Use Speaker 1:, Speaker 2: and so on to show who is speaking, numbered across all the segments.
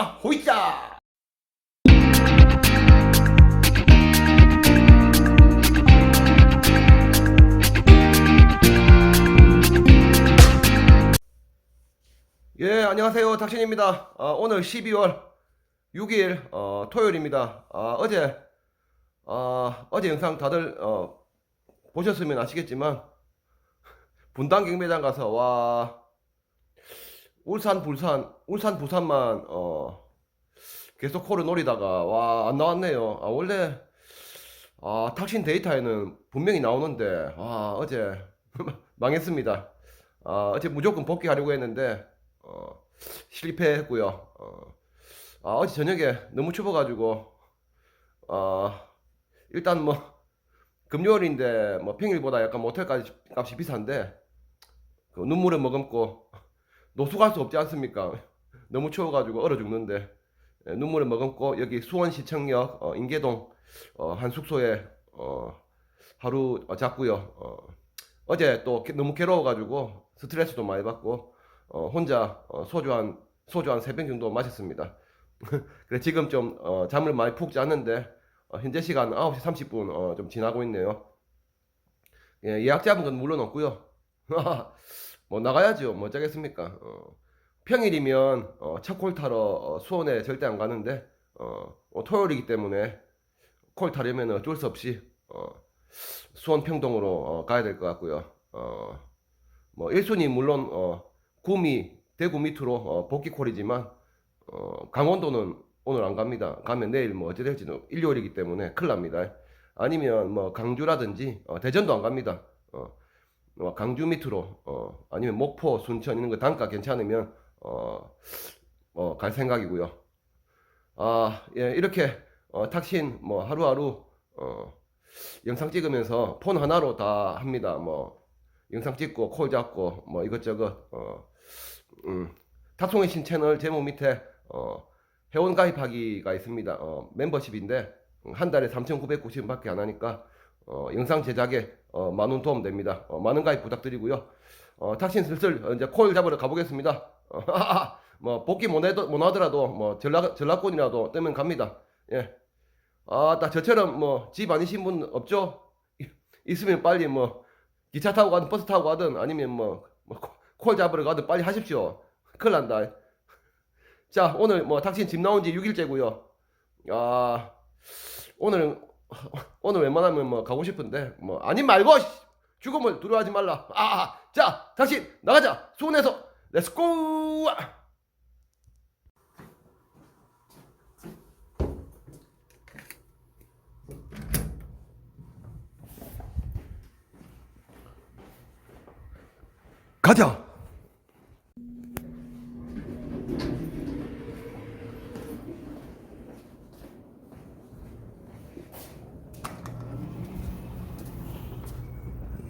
Speaker 1: 렛츠고 아, 호이자! 예 안녕하세요. 닥신입니다. 아, 오늘 12월 6일 어, 토요일입니다. 아, 어제 아, 어제 영상 다들 어, 보셨으면 아시겠지만 분당 경매장 가서 와 울산 부산 울산 부산만 어 계속 코를 노리다가 와 안 나왔네요. 아 원래 아 탁신 데이터에는 분명히 나오는데 아 어제 망했습니다. 아 어제 무조건 복귀하려고 했는데 어 실패했고요. 어, 아 어제 저녁에 너무 추워가지고 아 일단 뭐 금요일인데 뭐 평일보다 약간 모텔 값이, 값이 비싼데 그 눈물을 머금고 노숙할 수 없지 않습니까? 너무 추워가지고 얼어 죽는데 예, 눈물을 머금고 여기 수원시청역 어, 인계동 어, 한 숙소에 어, 하루 어, 잤고요. 어, 어제 또 게- 너무 괴로워가지고 스트레스도 많이 받고 어, 혼자 어, 소주 한 소주 한 세 병 정도 마셨습니다. 그래 지금 좀 어, 잠을 많이 푹 잤는데 어, 현재 시간 9시 30분 어, 좀 지나고 있네요. 예, 예약 잡은 건 물론 없고요. 뭐 나가야죠. 뭐 어쩌겠습니까? 어, 평일이면 어, 첫콜 타러 어, 수원에 절대 안 가는데 어, 어, 토요일이기 때문에 콜 타려면 어쩔 수 없이 어, 수원 평동으로 어, 가야 될 것 같고요. 어, 뭐 1순위 물론 어, 구미 대구 밑으로 어, 복귀 콜이지만 어, 강원도는 오늘 안 갑니다. 가면 내일 뭐 어찌 될지는 일요일이기 때문에 큰일 납니다. 아니면 뭐 강주라든지 어, 대전도 안 갑니다. 어, 뭐 강주 밑으로 어, 아니면 목포, 순천 이런 거 단가 괜찮으면 어, 어, 갈 생각이고요. 아, 예, 이렇게 어, 탁신 뭐 하루하루 어, 영상 찍으면서 폰 하나로 다 합니다. 뭐 영상 찍고 콜 잡고 뭐 이것저것 어, 음, 탁송의 신 채널 제목 밑에 어, 회원 가입하기가 있습니다. 어, 멤버십인데 음, 한 달에 3,990원밖에 안 하니까 어, 영상 제작에 어, 많은 도움 됩니다. 어, 많은 가입 부탁드리고요. 어, 탁신 슬슬 어, 이제 콜 잡으러 가보겠습니다. 어, 뭐 복귀 못, 해도, 못 하더라도 뭐 전략 전략권이라도 뜨면 갑니다. 예. 아, 딱 저처럼 뭐 집 아니신 분 없죠? 있으면 빨리 뭐 기차 타고 가든 버스 타고 가든 아니면 뭐, 뭐콜 잡으러 가든 빨리 하십시오. 큰일 난다. 자, 오늘 뭐 탁신 집 나온 지 6일째고요. 아, 오늘 오늘 웬만하면 뭐 가고 싶은데 뭐 아님 말고 씨, 죽음을 두려워하지 말라. 아, 아, 자, 탁신 나가자. 수원에서 렛츠고. 가자.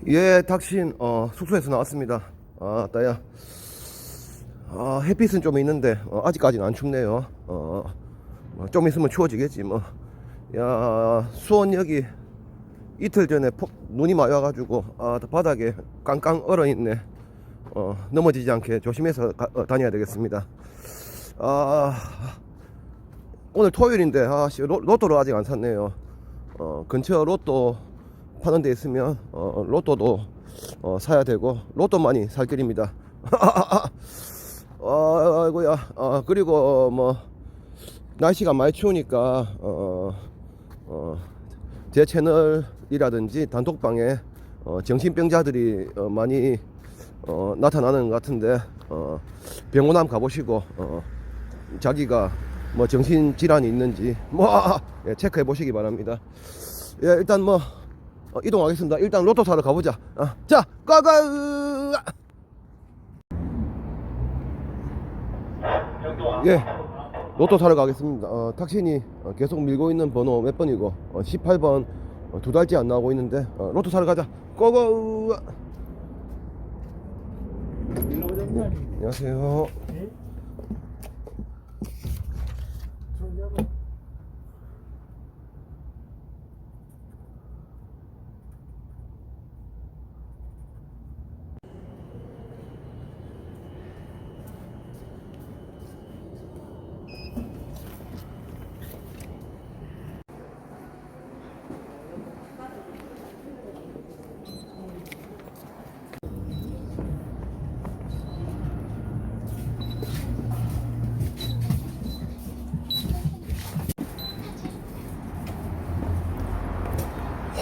Speaker 1: 예, 닥신 어, 숙소에서 나왔습니다. 아, 따야. 아, 햇빛은 좀 있는데 어, 아직까지는 안 춥네요. 어, 뭐좀 있으면 추워지겠지 뭐. 야, 수원역이 이틀 전에 폭 눈이 많이 와가지고 아, 바닥에 깡깡 얼어 있네. 어, 넘어지지 않게 조심해서 가- 어, 다녀야 되겠습니다. 아, 오늘 토요일인데 아, 씨, 로, 로또를 아직 안 샀네요. 어, 근처 로또 파는 데 있으면 어, 로또도 어, 사야 되고 로또만이 살 길입니다. 어, 아이고야. 어, 그리고 뭐 날씨가 많이 추우니까 어, 어, 제 채널이라든지 단톡방에 어, 정신병자들이 어, 많이 어, 나타나는 것 같은데 어, 병원 한번 가보시고 어, 자기가 뭐 정신 질환이 있는지 뭐 예, 체크해 보시기 바랍니다. 예, 일단 뭐 어, 이동하겠습니다. 일단 로또 사러 가보자. 아, 자, 가가. 예, 로또 사러 가겠습니다. 어, 탁신이 어, 계속 밀고 있는 번호 몇 번이고 어, 18번 어, 두 달째 안 나오고 있는데 어, 로또 사러 가자. 고고. 네, 안녕하세요.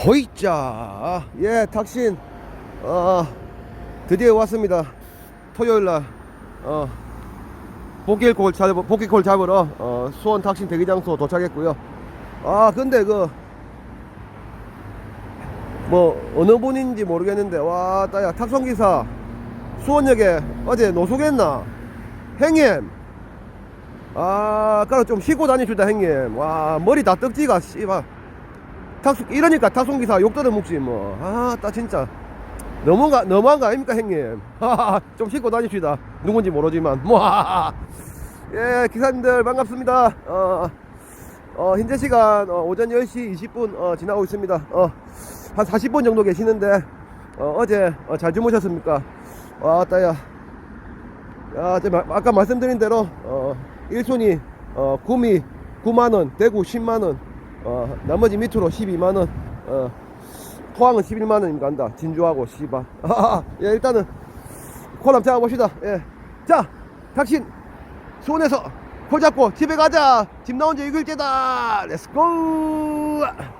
Speaker 1: 호이자 예 탁신. 어 드디어 왔습니다. 토요일날. 어 복길콜 잡 복길콜 잡으러 어 수원 탁신 대기장소 도착했고요. 아 근데 그 뭐 어느 분인지 모르겠는데 와 따야 탁송기사 수원역에 어제 노숙했나? 행님. 아 아까는 좀 쉬고 다니시다 형님. 와 머리 다 떡지가 씨발 탁수 이러니까 탁송기사 욕들어 묵지 뭐 아 따 진짜. 너무가 너무한 거 아닙니까 형님? 좀 씻고 다닙시다. 누군지 모르지만. 뭐예 기사님들 반갑습니다. 어, 어 현재 시간 어, 오전 10시 20분 어, 지나고 있습니다. 어, 한 40분 정도 계시는데 어, 제 어, 잘 주무셨습니까? 와 따야. 야, 아까 말씀드린 대로 어, 1순위 어, 구미 9만원, 대구 10만원, 어, 나머지 밑으로 12만원, 어, 포항은 11만원입니다. 간다. 진주하고 씨발. 예, 일단은 콜람 잡아봅시다. 예. 자, 당신 수원에서 콜 잡고 집에 가자. 집 나온 지 6일째다. 렛츠고!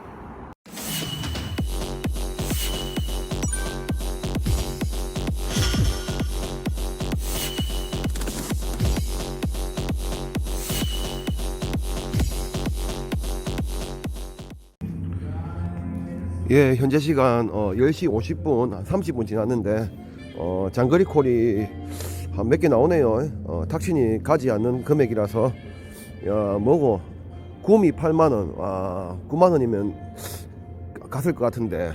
Speaker 1: 예, 현재 시간 어, 10시 50분, 한 30분 지났는데 어, 장거리 콜이 한 몇 개 나오네요. 어, 탁신이 가지 않는 금액이라서 야, 뭐고 구미 8만 원, 와, 9만 원이면 갔을 것 같은데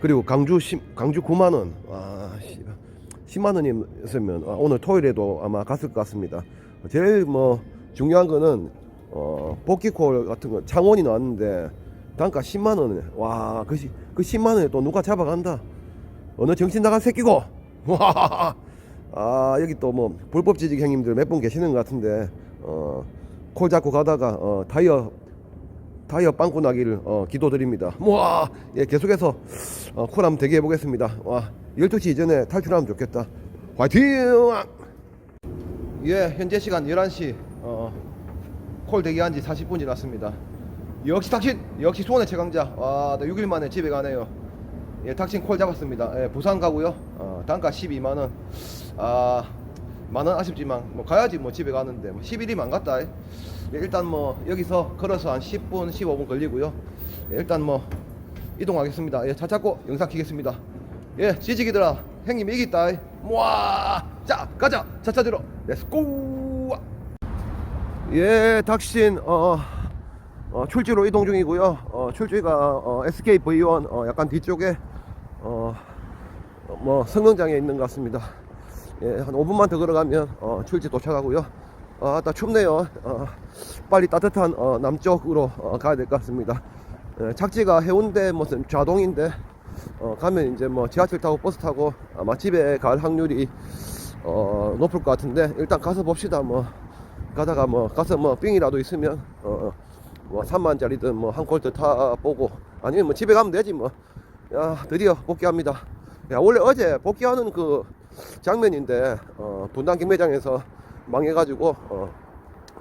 Speaker 1: 그리고 강주 10, 강주 9만 원, 와, 10만 원이었으면 아, 오늘 토요일에도 아마 갔을 것 같습니다. 제일 뭐 중요한 거는 어, 복귀콜 같은 거 창원이 나왔는데 단가 10만 원에 와, 그, 시, 그 10만 원에 또 누가 잡아간다. 어느 정신 나간 새끼고. 와, 아 여기 또 뭐 불법 지직 형님들 몇 분 계시는 것 같은데 어, 콜 잡고 가다가 어, 타이어 타이어 빵꾸 나기를 어, 기도드립니다. 와, 예, 계속해서 어, 콜 한번 대기해 보겠습니다. 와, 12시 이전에 탈출하면 좋겠다. 화이팅! 예, 현재 시간 11시 어, 콜 대기한 지 40분 지났습니다. 역시 탁신 역시 수원의 최강자. 와나 6일 만에 집에 가네요. 예 탁신 콜 잡았습니다. 예 부산 가고요. 어, 단가 12만원. 아 만원 아쉽지만 뭐 가야지 뭐 집에 가는데 뭐 11이면 안 갔다. 예, 일단 뭐 여기서 걸어서 한 10분 15분 걸리고요. 예, 일단 뭐 이동하겠습니다. 예, 차 찾고 영상 키겠습니다. 예 지지기들아 형님 이기다. 예. 모아 자 가자. 차 찾으러. 렛츠고 예 탁신 어 어, 출지로 이동 중이고요. 어, 출지가 어, SK V1 어, 약간 뒤쪽에 어, 어, 뭐 성능장에 있는 것 같습니다. 예, 한 5분만 더 걸어가면 어, 출지 도착하고요. 어, 아따 춥네요. 어, 빨리 따뜻한 어, 남쪽으로 어, 가야 될 것 같습니다. 예, 착지가 해운대 무슨 좌동인데 어, 가면 이제 뭐 지하철 타고 버스 타고 아마 집에 갈 확률이 어, 높을 것 같은데 일단 가서 봅시다. 뭐 가다가 뭐 가서 뭐 삥이라도 있으면 어, 뭐 3만짜리든 뭐 한 콜트 타 보고 아니면 뭐 집에 가면 되지 뭐. 야 드디어 복귀합니다. 야 원래 어제 복귀하는 그 장면인데 어, 분당 경매장에서 망해가지고 어,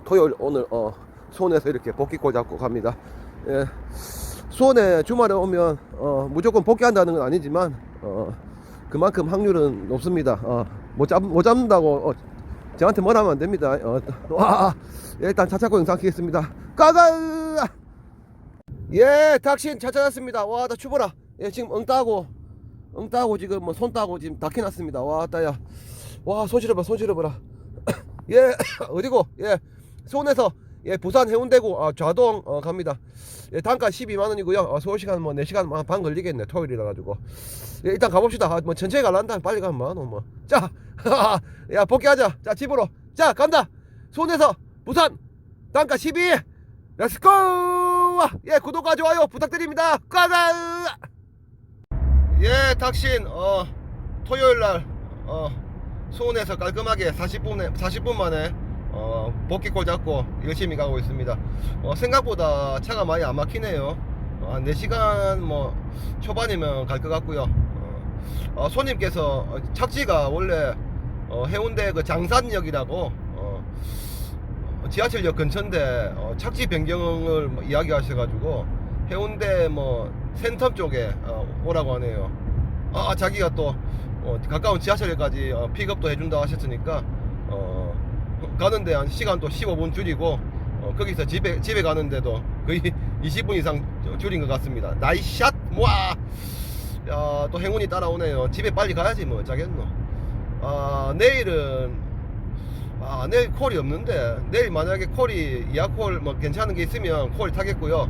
Speaker 1: 토요일 오늘 어, 수원에서 이렇게 복귀골 잡고 갑니다. 예. 수원에 주말에 오면 어, 무조건 복귀한다는 건 아니지만 어, 그만큼 확률은 높습니다. 어, 못, 잡, 못 잡는다고 어, 저한테 뭐라 하면 안 됩니다. 어, 와, 예, 일단 차 찾고 영상 키겠습니다. 가가! 예, 탁신 차 찾았습니다. 와, 나 추보라. 예, 지금 엉 따고, 엉 따고 지금 뭐 손 따고 지금 다 캐놨습니다. 와, 따야. 와, 손 실어봐, 손 실어봐라. 예, 어디고? 예, 수원에서 예, 부산 해운대구 아, 좌동 어, 갑니다. 예, 단가 12만 원이고요. 어, 서울 시간 뭐 4시간 반 걸리겠네. 토요일이라 가지고. 예, 일단 가봅시다. 아, 뭐 천천히 갈란다. 빨리 가면 뭐, 뭐. 자, 야 복귀하자. 자 집으로. 자 간다. 수원에서 부산 단가 12. 렛츠고! 예, 구독과 좋아요 부탁드립니다. 가가! 예, 탁신 어 토요일 날 어, 수원에서 깔끔하게 40분에 40분 만에 어, 복귀골 잡고 열심히 가고 있습니다. 어, 생각보다 차가 많이 안 막히네요. 어, 한 4시간 뭐 초반이면 갈 것 같고요. 어, 어, 손님께서 어, 착지가 원래 어, 해운대 그 장산역이라고 지하철역 근처인데 어, 착지 변경을 뭐 이야기하셔가지고 해운대 뭐 센텀 쪽에 어, 오라고 하네요. 아 자기가 또 어, 가까운 지하철에까지 어, 픽업도 해준다 하셨으니까 어, 가는데 한 시간 또 15분 줄이고 어, 거기서 집에 집에 가는데도 거의 20분 이상 줄인 것 같습니다. 나이샷 모아 야 또 행운이 따라오네요. 집에 빨리 가야지 뭐 어쩌겠노. 아 내일은 아 내일 콜이 없는데 내일 만약에 콜이 이하콜 뭐 괜찮은 게 있으면 콜 타겠고요.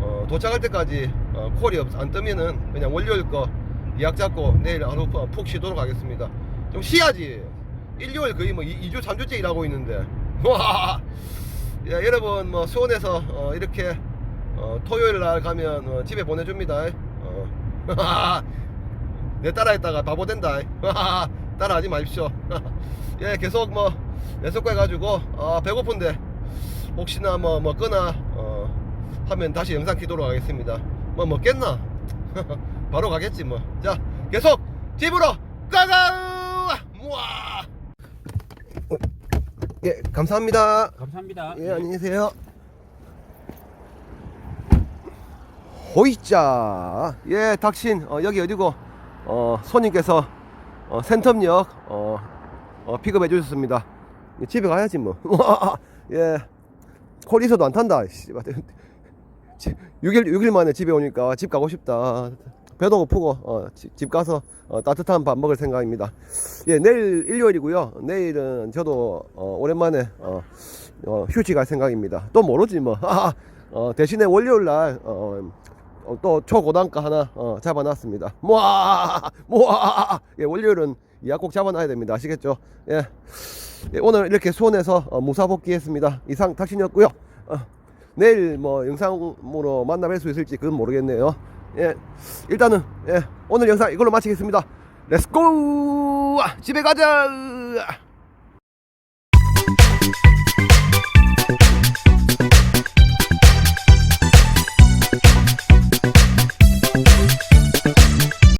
Speaker 1: 어, 도착할 때까지 어, 콜이 없, 안 뜨면은 그냥 월요일 거 예약 잡고 내일 하루 푹- 푹 쉬도록 하겠습니다. 좀 쉬야지. 일요일 거의 뭐 2, 주 3주째 일하고 있는데. 와! 야, 여러분 뭐 수원에서 어, 이렇게 어, 토요일 날 가면 어, 집에 보내줍니다. 어. 내 따라했다가 바보 된다. 따라하지 마십시오. 예, 계속 뭐 연속해 가지고 아, 배고픈데 혹시나 뭐 먹거나 어, 하면 다시 영상 키도록 하겠습니다. 뭐 먹겠나? 바로 가겠지 뭐. 자, 계속 집으로 가가! 우와! 예, 감사합니다.
Speaker 2: 감사합니다.
Speaker 1: 예, 안녕히 계세요. 호이자. 예, 닥친. 어, 여기 어디고? 어, 손님께서 어, 센텀역 어, 어, 픽업해 주셨습니다. 예, 집에 가야지 뭐. 예. 콜이서도 안 탄다. 씨. 6일 6일 만에 집에 오니까 집 가고 싶다. 배도 고프고 어, 집, 집 가서 어, 따뜻한 밥 먹을 생각입니다. 예, 내일 일요일이고요. 내일은 저도 어, 오랜만에 어, 어, 휴지 갈 생각입니다. 또 모르지 뭐. 어, 대신에 월요일 날 어, 어, 또 초고단가 하나 어, 잡아놨습니다. 모아 모아 예, 월요일은 예약 꼭 잡아놔야 됩니다. 아시겠죠? 예. 예, 오늘 이렇게 수원에서 어, 무사 복귀했습니다. 이상 탁신이었고요. 어, 내일 뭐 영상으로 만나 뵐 수 있을지 그건 모르겠네요. 예, 일단은 예, 오늘 영상 이걸로 마치겠습니다. 렛츠고 집에 가자.